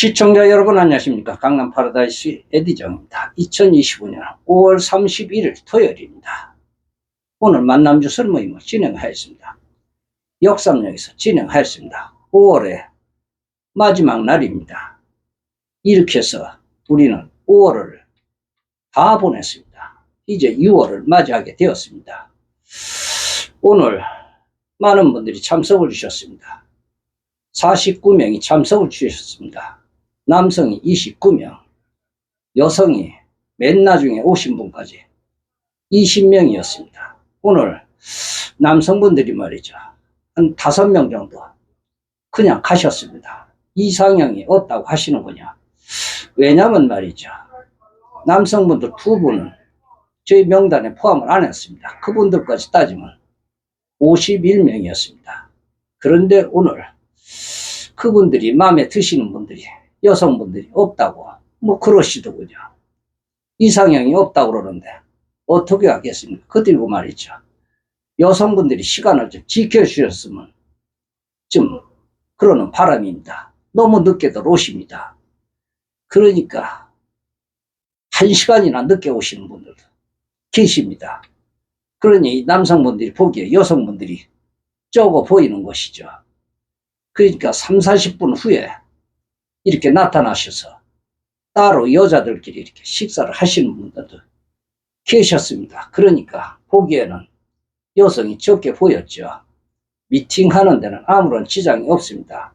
시청자 여러분 안녕하십니까? 강남 파라다이스 에디정입니다 2025년 5월 31일 토요일입니다. 오늘 만남 주 설 모임을 진행하였습니다. 역삼역에서 진행하였습니다. 5월의 마지막 날입니다. 이렇게 해서 우리는 5월을 다 보냈습니다. 이제 6월을 맞이하게 되었습니다. 오늘 많은 분들이 참석을 주셨습니다. 49명이 참석을 주셨습니다. 남성이 29명, 여성이 맨 나중에 오신 분까지 20명이었습니다. 오늘 남성분들이 말이죠. 한 5명 정도 그냥 가셨습니다. 이상형이 없다고 하시는군요. 왜냐면 말이죠. 남성분들 두 분은 저희 명단에 포함을 안 했습니다. 그분들까지 따지면 51명이었습니다. 그런데 오늘 그분들이 마음에 드시는 분들이 여성분들이 없다고 뭐 그러시더군요. 이상형이 없다고 그러는데 어떻게 하겠습니까? 그 들고 말이죠. 여성분들이 시간을 좀 지켜주셨으면 좀 그러는 바람입니다. 너무 늦게들 오십니다. 그러니까 한 시간이나 늦게 오시는 분들도 계십니다. 그러니 남성분들이 보기에 여성분들이 적어 보이는 것이죠. 그러니까 3, 40분 후에 이렇게 나타나셔서 따로 여자들끼리 이렇게 식사를 하시는 분들도 계셨습니다. 그러니까 보기에는 여성이 적게 보였죠. 미팅하는 데는 아무런 지장이 없습니다.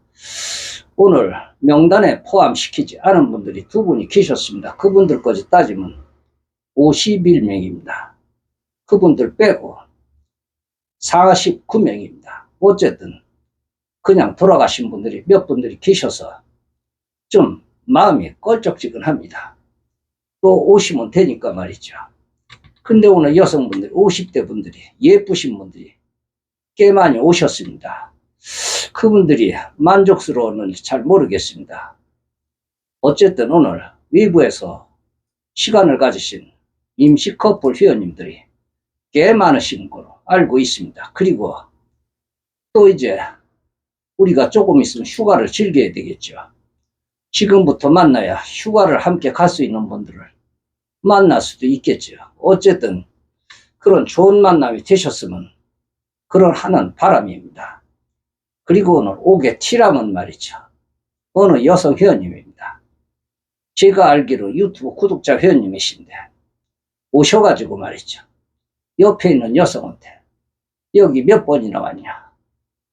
오늘 명단에 포함시키지 않은 분들이 두 분이 계셨습니다. 그분들까지 따지면 51명입니다. 그분들 빼고 49명입니다. 어쨌든 그냥 돌아가신 분들이 몇 분들이 계셔서 좀 마음이 껄쩍지근합니다. 또 오시면 되니까 말이죠. 근데 오늘 여성분들, 50대 분들이, 예쁘신 분들이 꽤 많이 오셨습니다. 그분들이 만족스러웠는지 잘 모르겠습니다. 어쨌든 오늘 외부에서 시간을 가지신 임시 커플 회원님들이 꽤 많으신 걸로 알고 있습니다. 그리고 또 이제 우리가 조금 있으면 휴가를 즐겨야 되겠죠. 지금부터 만나야 휴가를 함께 갈 수 있는 분들을 만날 수도 있겠죠. 어쨌든 그런 좋은 만남이 되셨으면 그런 하는 바람입니다. 그리고 오늘 옥의 티람은 말이죠. 어느 여성 회원님입니다. 제가 알기로 유튜브 구독자 회원님이신데 오셔가지고 말이죠. 옆에 있는 여성한테 여기 몇 번이나 왔냐?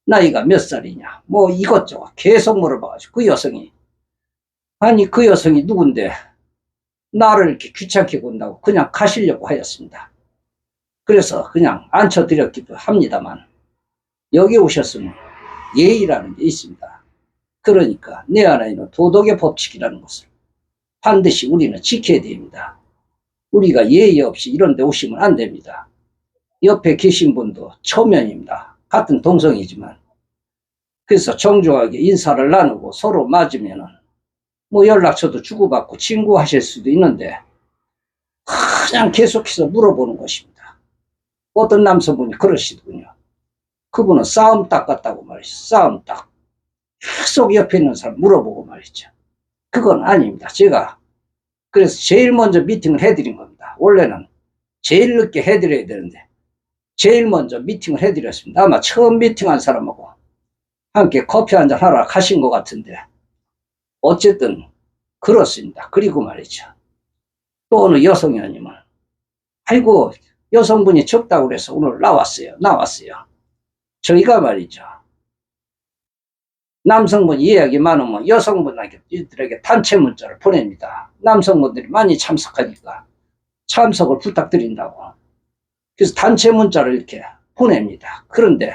나이가 몇 살이냐? 뭐 이것저것 계속 물어봐가지고 그 여성이 아니 그 여성이 누군데 나를 이렇게 귀찮게 군다고 그냥 가시려고 하였습니다. 그래서 그냥 앉혀드렸기도 합니다만 여기 오셨으면 예의라는 게 있습니다. 그러니까 내 안에 있는 도덕의 법칙이라는 것을 반드시 우리는 지켜야 됩니다. 우리가 예의 없이 이런 데 오시면 안 됩니다. 옆에 계신 분도 초면입니다. 같은 동성이지만. 그래서 정중하게 인사를 나누고 서로 맞으면은 뭐 연락처도 주고받고 친구하실 수도 있는데 그냥 계속해서 물어보는 것입니다. 어떤 남성분이 그러시더군요. 그분은 싸움 딱 같다고 말이죠. 싸움 딱. 계속 옆에 있는 사람 물어보고 말이죠. 그건 아닙니다. 제가 그래서 제일 먼저 미팅을 해드린 겁니다. 원래는 제일 늦게 해드려야 되는데 제일 먼저 미팅을 해드렸습니다. 아마 처음 미팅한 사람하고 함께 커피 한 잔 하러 가신 것 같은데 어쨌든 그렇습니다. 그리고 말이죠. 또 어느 여성 의원님은 아이고 여성분이 적다고 그래서 오늘 나왔어요. 나왔어요. 저희가 말이죠. 남성분 이야기 많으면 여성분들에게 단체 문자를 보냅니다. 남성분들이 많이 참석하니까 참석을 부탁드린다고. 그래서 단체 문자를 이렇게 보냅니다. 그런데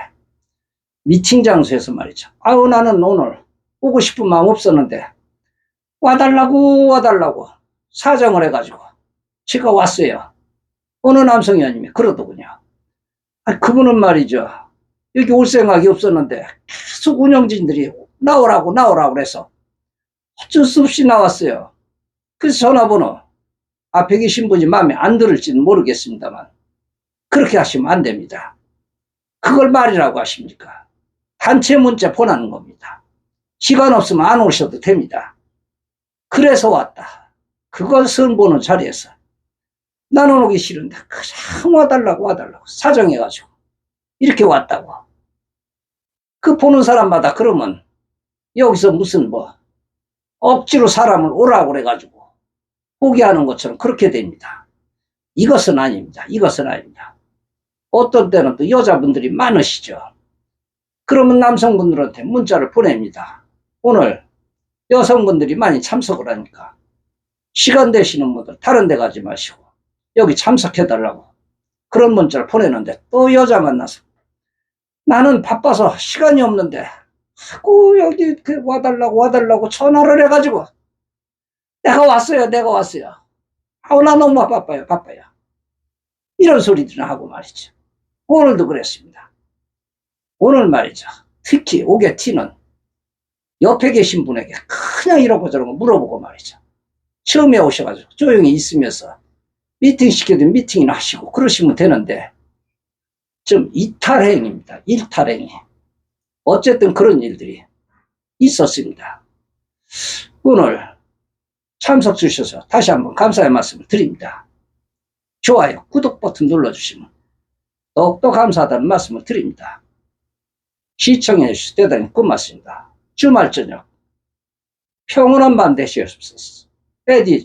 미팅 장소에서 말이죠. 아우 나는 오늘 오고 싶은 마음 없었는데 와달라고 와달라고 사정을 해가지고 제가 왔어요. 어느 남성 의원님이 그러더군요. 아, 그분은 말이죠. 여기 올 생각이 없었는데 계속 운영진들이 나오라고 나오라고 그래서 어쩔 수 없이 나왔어요. 그래서 전화번호 앞에 계신 분이 마음에 안 들을지는 모르겠습니다만 그렇게 하시면 안 됩니다. 그걸 말이라고 하십니까? 단체 문자 보내는 겁니다. 시간 없으면 안 오셔도 됩니다. 그래서 왔다. 그걸 선보는 자리에서 나는 오기 싫은데 그냥 와달라고 와달라고 사정해가지고 이렇게 왔다고. 그 보는 사람마다 그러면 여기서 무슨 뭐 억지로 사람을 오라고 그래가지고 포기하는 것처럼 그렇게 됩니다. 이것은 아닙니다. 이것은 아닙니다. 어떤 때는 또 여자분들이 많으시죠. 그러면 남성분들한테 문자를 보냅니다. 오늘 여성분들이 많이 참석을 하니까 시간 되시는 분들 다른 데 가지 마시고 여기 참석해달라고 그런 문자를 보내는데 또 여자 만나서 나는 바빠서 시간이 없는데 자꾸 여기 그 와달라고 와달라고 전화를 해가지고 내가 왔어요 내가 왔어요. 아우 나 너무 바빠요 바빠요. 이런 소리들을 하고 말이죠. 오늘도 그랬습니다. 오늘 말이죠. 특히 오게 티는 옆에 계신 분에게 그냥 이러고 저러고 물어보고 말이죠 처음에 오셔가지고 조용히 있으면서 미팅 시켜도 미팅이나 하시고 그러시면 되는데 좀 이탈행입니다. 일탈행위. 어쨌든 그런 일들이 있었습니다. 오늘 참석 주셔서 다시 한번 감사의 말씀을 드립니다. 좋아요, 구독 버튼 눌러주시면 더욱더 감사하다는 말씀을 드립니다. 시청해 주셔서 대단히 고맙습니다. 주말 저녁 평온한 밤 되시옵소서. 에디